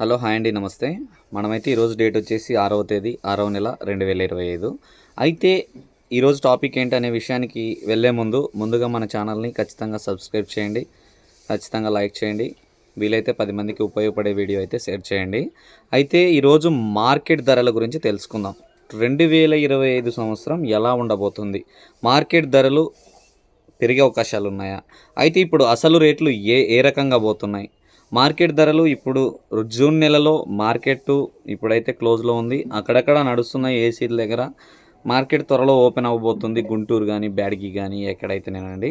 Hello hi అండి నమస్తే. మనమైతే ఈరోజు డేట్ వచ్చేసి ఆరవ తేదీ ఆరవ నెల రెండు వేల ఇరవై ఐదు. అయితే ఈరోజు టాపిక్ ఏంటి అనే విషయానికి వెళ్ళే ముందు ముందుగా మన ఛానల్ని ఖచ్చితంగా సబ్స్క్రైబ్ చేయండి ఖచ్చితంగా లైక్ చేయండి వీలైతే పది మందికి ఉపయోగపడే వీడియో అయితే షేర్ చేయండి. అయితే ఈరోజు మార్కెట్ ధరల గురించి తెలుసుకుందాం. రెండు వేల ఇరవై ఐదు సంవత్సరం ఎలా ఉండబోతుంది? మార్కెట్ ధరలు పెరిగే అవకాశాలు ఉన్నాయా అయితే ఇప్పుడు అసలు రేట్లు ఏ ఏ రకంగా పోతున్నాయి? మార్కెట్ ధరలు ఇప్పుడు జూన్ నెలలో మార్కెట్ ఇప్పుడైతే క్లోజ్లో ఉంది. అక్కడక్కడ నడుస్తున్న ఏసీల దగ్గర మార్కెట్ త్వరలో ఓపెన్ అవ్వబోతుంది. గుంటూరు కానీ బ్యాడ్కి కానీ ఎక్కడైతేనేనండి.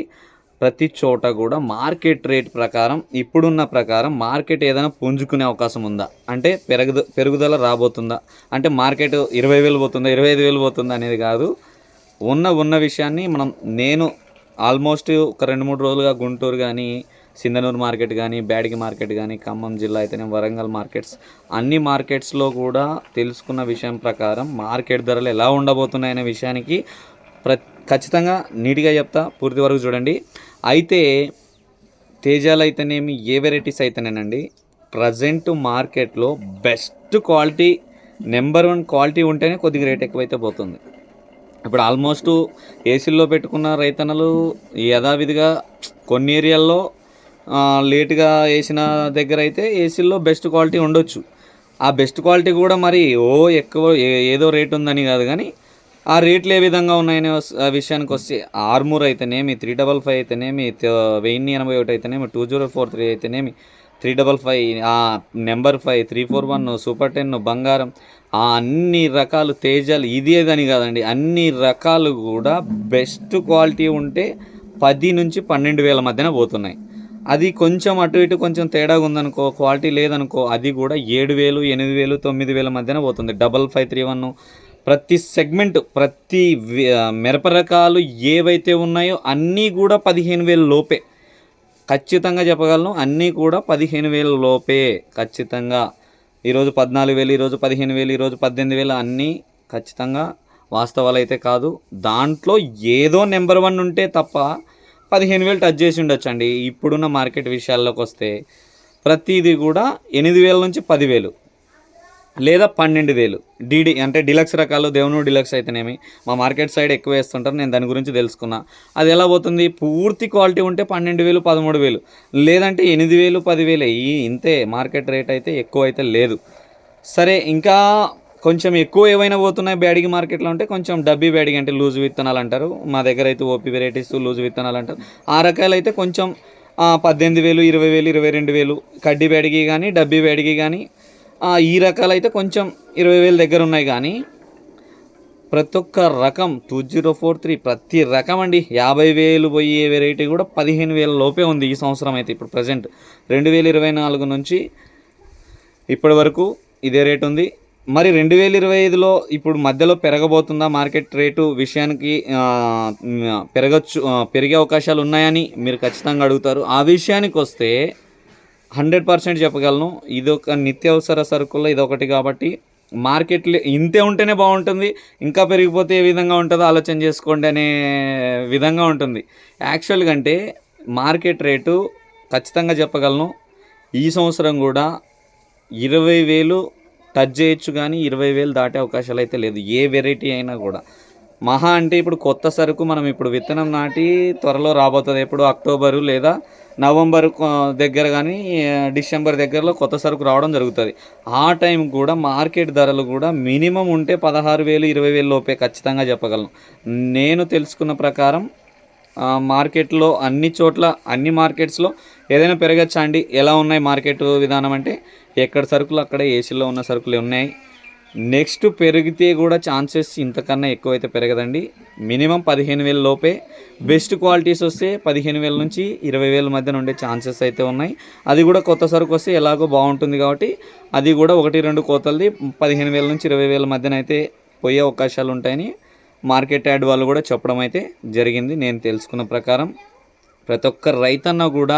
ప్రతి చోట కూడా మార్కెట్ రేట్ ప్రకారం ఇప్పుడున్న ప్రకారం మార్కెట్ ఏదైనా పుంజుకునే అవకాశం ఉందా? అంటే పెరుగుద పెరుగుదల రాబోతుందా? అంటే మార్కెట్ ఇరవై వేలు పోతుందా ఇరవై ఐదు వేలు పోతుందా అనేది కాదు. ఉన్న ఉన్న విషయాన్ని మనం నేను ఆల్మోస్ట్ ఒక రెండు మూడు రోజులుగా గుంటూరు కానీ సింధనూరు మార్కెట్ కానీ బ్యాడిగి మార్కెట్ కానీ ఖమ్మం జిల్లా అయితేనే వరంగల్ మార్కెట్స్ అన్ని మార్కెట్స్లో కూడా తెలుసుకున్న విషయం ప్రకారం మార్కెట్ ధరలు ఎలా ఉండబోతున్నాయనే విషయానికి ప్ర ఖచ్చితంగా నీట్గా చెప్తా పూర్తి వరకు చూడండి. అయితే తేజాలు అయితేనేమి ఏ వెరైటీస్ అయితేనేనండి ప్రజెంట్ మార్కెట్లో best quality number one quality ఉంటేనే కొద్దిగా రేట్ ఎక్కువైతే పోతుంది. ఇప్పుడు ఆల్మోస్ట్ ఏసీల్లో పెట్టుకున్న రైతన్నలు యథావిధిగా కొన్ని ఏరియాల్లో లేటుగా వేసిన దగ్గర అయితే ఏసీల్లో బెస్ట్ క్వాలిటీ ఉండొచ్చు. ఆ బెస్ట్ క్వాలిటీ కూడా మరి ఓ ఎక్కువ ఏదో రేట్ ఉందని కాదు కానీ ఆ రేట్లు ఏ విధంగా ఉన్నాయనే వస్- విషయానికి వస్తే ఆర్మూర్ అయితేనేమి త్రీ డబల్ ఫైవ్ అయితేనేమి వెయ్యి ఎనభై ఒకటి అయితేనేమి టూ జీరో ఫోర్ త్రీ అయితేనేమి three double five number five three four one super ten బంగారం ఆ అన్ని రకాలు తేజాలు ఇది ఏదని కాదండి అన్ని రకాలు కూడా బెస్ట్ క్వాలిటీ ఉంటే పది నుంచి పన్నెండు వేల మధ్యన పోతున్నాయి. అది కొంచెం అటు ఇటు కొంచెం తేడాగా ఉందనుకో క్వాలిటీ లేదనుకో అది కూడా ఏడు వేలు ఎనిమిది వేలు తొమ్మిది వేల మధ్యన పోతుంది. డబల్ ఫైవ్ త్రీ వన్ ప్రతి సెగ్మెంట్ ప్రతి మిరప రకాలు ఏవైతే ఉన్నాయో అన్నీ కూడా పదిహేను వేల లోపే. ఖచ్చితంగా చెప్పగలను అన్నీ కూడా పదిహేను వేల లోపే. ఖచ్చితంగా. ఈరోజు పద్నాలుగు వేలు ఈరోజు పదిహేను వేలు ఈరోజు పద్దెనిమిది వేలు అన్నీ ఖచ్చితంగా వాస్తవాలు అయితే కాదు. దాంట్లో ఏదో నెంబర్ వన్ ఉంటే తప్ప పదిహేను వేలు టచ్ చేసి ఉండొచ్చు అండి ఇప్పుడున్న మార్కెట్ విషయాల్లోకి వస్తే ప్రతిదీ కూడా ఎనిమిది వేల నుంచి పదివేలు లేదా పన్నెండు వేలు. డీడీ అంటే డిలక్స్ రకాలు దేవునూరు డిలక్స్ అయితేనేమి. మా మార్కెట్ సైడ్ ఎక్కువ వేస్తుంటారు నేను దాని గురించి తెలుసుకున్నా. అది ఎలా పోతుంది? పూర్తి క్వాలిటీ ఉంటే పన్నెండు వేలు పదమూడు వేలు. లేదంటే ఎనిమిది వేలు పదివేలు. ఈ ఇంతే మార్కెట్ రేట్ అయితే ఎక్కువ అయితే లేదు. సరే ఇంకా కొంచెం ఎక్కువ ఏవైనా పోతున్నాయి బ్యాడిగి మార్కెట్లో ఉంటే కొంచెం డబ్బీ బ్యాడిగి అంటే లూజ్ విత్తనాలు అంటారు. మా దగ్గర అయితే ఓపీ వెరైటీస్ లూజ్ విత్తనాలు అంటారు. ఆ రకాలు అయితే కొంచెం పద్దెనిమిది వేలు ఇరవై వేలు ఇరవై రెండు వేలు కడ్డీ బ్యాడిగి కానీ డబ్బీ బ్యాడిగి కానీ ఈ రకాలు అయితే కొంచెం ఇరవై వేలు దగ్గర ఉన్నాయి కానీ ప్రతి ఒక్క రకం టూ జీరో ఫోర్ త్రీ ప్రతి రకం అండి. యాభై వేలు పోయే వెరైటీ కూడా పదిహేను వేల లోపే ఉంది ఈ సంవత్సరం అయితే ఇప్పుడు ప్రజెంట్ రెండు వేల ఇరవై నాలుగు నుంచి ఇప్పటి వరకు ఇదే రేట్ ఉంది. మరి రెండు వేల ఇరవై ఐదులో ఇప్పుడు మధ్యలో పెరగబోతుందా మార్కెట్ రేటు విషయానికి పెరగచ్చు పెరిగే అవకాశాలు ఉన్నాయని మీరు ఖచ్చితంగా అడుగుతారు. ఆ విషయానికి వస్తే హండ్రెడ్ పర్సెంట్ చెప్పగలను. ఇది ఒక నిత్యావసర సరుకుల్లో ఇది ఒకటి కాబట్టి మార్కెట్లో ఇంతే ఉంటేనే బాగుంటుంది ఇంకా పెరిగిపోతే ఏ విధంగా ఉంటుందో ఆలోచన చేసుకోండి అనే విధంగా ఉంటుంది. యాక్చువల్గా అంటే మార్కెట్ రేటు ఖచ్చితంగా చెప్పగలను. ఈ సంవత్సరం కూడా ఇరవై వేలు టచ్ చేయొచ్చు కానీ ఇరవై వేలు దాటే అవకాశాలు అయితే లేదు. ఏ వెరైటీ అయినా కూడా. మహా అంటే ఇప్పుడు కొత్త సరుకు మనం ఇప్పుడు విత్తనం నాటి త్వరలో రాబోతుంది. ఎప్పుడు అక్టోబరు లేదా నవంబర్ దగ్గర కానీ డిసెంబర్ దగ్గరలో కొత్త సరుకు రావడం జరుగుతుంది. ఆ టైం కూడా మార్కెట్ ధరలు కూడా మినిమం ఉంటే పదహారు వేలు ఇరవై వేలు లోపే ఖచ్చితంగా చెప్పగలను. నేను తెలుసుకున్న ప్రకారం మార్కెట్లో అన్ని చోట్ల అన్ని మార్కెట్స్లో ఏదైనా పెరగచ్చా అండి? ఎలా ఉన్నాయి మార్కెట్ విధానం అంటే ఎక్కడ సరుకులు అక్కడ ఏసీలో ఉన్న సరుకులు ఉన్నాయి. నెక్స్ట్ పెరిగితే కూడా ఛాన్సెస్ ఇంతకన్నా ఎక్కువైతే పెరగదండి. మినిమం పదిహేను వేల లోపే. బెస్ట్ క్వాలిటీస్ వస్తే పదిహేను వేల నుంచి ఇరవై వేల మధ్యన ఉండే ఛాన్సెస్ అయితే ఉన్నాయి. అది కూడా కొత్త సరుకు వస్తే ఎలాగో బాగుంటుంది కాబట్టి అది కూడా ఒకటి రెండు కోతలది పదిహేను వేల నుంచి ఇరవై వేల మధ్యన అయితే పోయే అవకాశాలు ఉంటాయని మార్కెట్ యాడ్ వాళ్ళు కూడా చెప్పడం అయితే జరిగింది. నేను తెలుసుకున్న ప్రకారం ప్రతి ఒక్క రైతన్న కూడా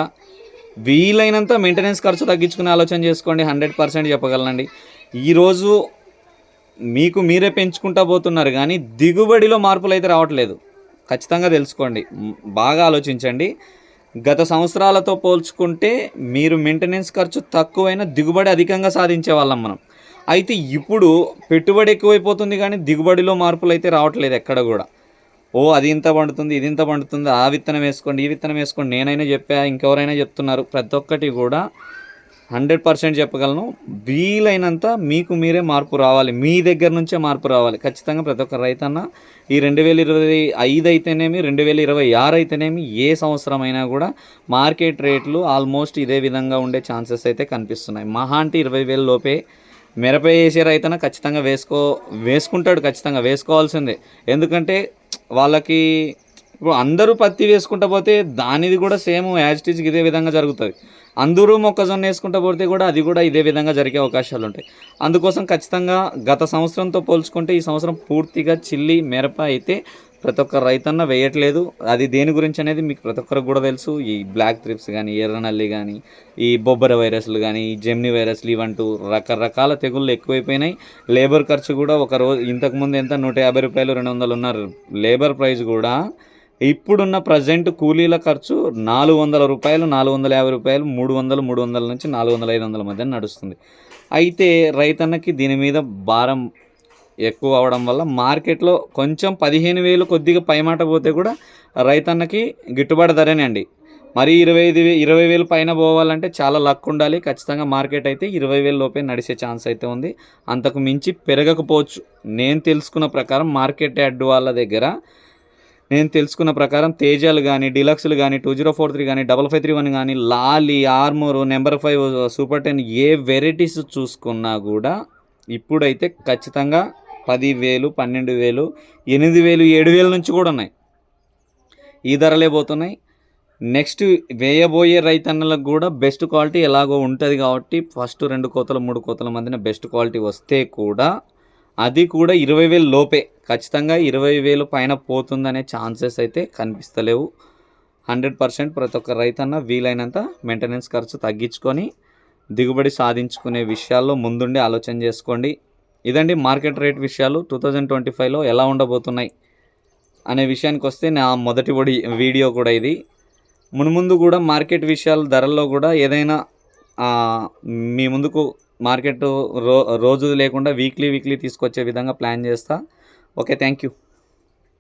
వీలైనంత మెయింటెనెన్స్ ఖర్చు తగ్గించుకునే ఆలోచన చేసుకోండి. హండ్రెడ్ పర్సెంట్ చెప్పగలనండి. ఈరోజు మీకు మీరే పెంచుకుంటా పోతున్నారు కానీ దిగుబడిలో మార్పులు అయితే రావట్లేదు. ఖచ్చితంగా తెలుసుకోండి. బాగా ఆలోచించండి. గత సంవత్సరాలతో పోల్చుకుంటే మీరు మెయింటెనెన్స్ ఖర్చు తక్కువైన దిగుబడి అధికంగా సాధించే వాళ్ళం మనం. అయితే ఇప్పుడు పెట్టుబడి ఎక్కువైపోతుంది కానీ దిగుబడిలో మార్పులు అయితే రావట్లేదు ఎక్కడ కూడా. ఓ అది ఇంత పండుతుంది ఇది ఇంత పండుతుంది ఆ విత్తనం వేసుకోండి ఈ విత్తనం వేసుకోండి. నేనైనా చెప్పా ఇంకెవరైనా చెప్తున్నారు. ప్రతి ఒక్కటి కూడా హండ్రెడ్ పర్సెంట్ చెప్పగలను. వీలైనంత మీకు మీరే మార్పు రావాలి. మీ దగ్గర నుంచే మార్పు రావాలి. ఖచ్చితంగా ప్రతి ఒక్క రైతన్న ఈ రెండు వేల ఇరవై ఐదు అయితేనేమి రెండు వేల ఇరవై ఆరు అయితేనేమి ఏ సంవత్సరం అయినా కూడా మార్కెట్ రేట్లు ఆల్మోస్ట్ ఇదే విధంగా ఉండే ఛాన్సెస్ అయితే కనిపిస్తున్నాయి. మహా అంటే ఇరవై వేల లోపే మిరప వేసే రైతన ఖచ్చితంగా వేసుకో వేసుకుంటాడు ఖచ్చితంగా వేసుకోవాల్సిందే. ఎందుకంటే వాళ్ళకి ఇప్పుడు అందరూ పత్తి వేసుకుంటా పోతే దానిది కూడా సేమ్ యాజ్ ఇట్ ఇదే విధంగా జరుగుతుంది. అందరూ మొక్కజొన్న వేసుకుంటా పోతే కూడా అది కూడా ఇదే విధంగా జరిగే అవకాశాలు ఉంటాయి. అందుకోసం ఖచ్చితంగా గత సంవత్సరంతో పోల్చుకుంటే ఈ సంవత్సరం పూర్తిగా చిల్లి మిరప అయితే ప్రతి ఒక్క రైతన్న వేయట్లేదు. అది దేని గురించి అనేది మీకు ప్రతి ఒక్కరికి కూడా తెలుసు. ఈ బ్లాక్ త్రిప్స్ కానీ ఎర్రనల్లి కానీ ఈ బొబ్బర వైరస్లు కానీ ఈ జెమ్ని వైరస్లు ఇవంటూ రకరకాల తెగుళ్ళు ఎక్కువైపోయినాయి. లేబర్ ఖర్చు కూడా ఒక రోజు ఇంతకుముందు ఎంత? నూట యాభై రూపాయలు రెండు వందలు ఉన్నారు. లేబర్ ప్రైస్ కూడా ఇప్పుడున్న ప్రజెంట్ కూలీల ఖర్చు నాలుగు వందల రూపాయలు నాలుగు వందల యాభై రూపాయలు మూడు వందలు మూడు వందల నుంచి నాలుగు వందల ఐదు వందల మధ్య నడుస్తుంది. అయితే రైతన్నకి దీని మీద భారం ఎక్కువ అవడం వల్ల మార్కెట్లో కొంచెం పదిహేను వేలు కొద్దిగా పైమాట పోతే కూడా రైతన్నకి గిట్టుబాటు ధరనే అండి. మరి ఇరవై ఐదు వే- ఇరవై వేలు పైన పోవాలంటే చాలా లక్ ఉండాలి. ఖచ్చితంగా మార్కెట్ అయితే ఇరవై వేల లోపే నడిచే ఛాన్స్ అయితే ఉంది. అంతకు మించి పెరగకపోవచ్చు. నేను తెలుసుకున్న ప్రకారం మార్కెట్ యాడ్ వాళ్ళ దగ్గర నేను తెలుసుకున్న ప్రకారం తేజాలు కానీ డిలక్స్లు కానీ టూ జీరో ఫోర్ త్రీ కానీ డబల్ ఫైవ్ త్రీ వన్ కానీ లాలీ armour number five super ten ఏ వెరైటీస్ చూసుకున్నా కూడా ఇప్పుడైతే ఖచ్చితంగా పది వేలు పన్నెండు వేలు ఎనిమిది వేలు ఏడు వేల నుంచి కూడా ఉన్నాయి. ఈ ధరలే పోతున్నాయి. నెక్స్ట్ వేయబోయే రైతన్నలకు కూడా బెస్ట్ క్వాలిటీ ఎలాగో ఉంటుంది కాబట్టి ఫస్ట్ రెండు కోతలు మూడు కోతల మధ్యన బెస్ట్ క్వాలిటీ వస్తే కూడా అది కూడా ఇరవై వేలు లోపే. ఖచ్చితంగా ఇరవై వేలు పైన పోతుందనే ఛాన్సెస్ అయితే కనిపిస్తలేవు. హండ్రెడ్ పర్సెంట్ ప్రతి ఒక్క రైతన్న వీలైనంత మెయింటెనెన్స్ ఖర్చు తగ్గించుకొని దిగుబడి సాధించుకునే విషయాల్లో ముందుండి ఆలోచన చేసుకోండి. ఇదండి మార్కెట్ రేట్ విషయాలు టూ థౌజండ్ ట్వంటీ ఫైవ్లో ఎలా ఉండబోతున్నాయి అనే విషయానికి వస్తే నా మొదటి ఒడి వీడియో కూడా ఇది. మున్ముందు కూడా మార్కెట్ విషయాల ధరల్లో కూడా ఏదైనా మీ ముందుకు మార్కెట్ రో రోజు లేకుండా వీక్లీ వీక్లీ తీసుకొచ్చే విధంగా ప్లాన్ చేస్తా. Okay thank you.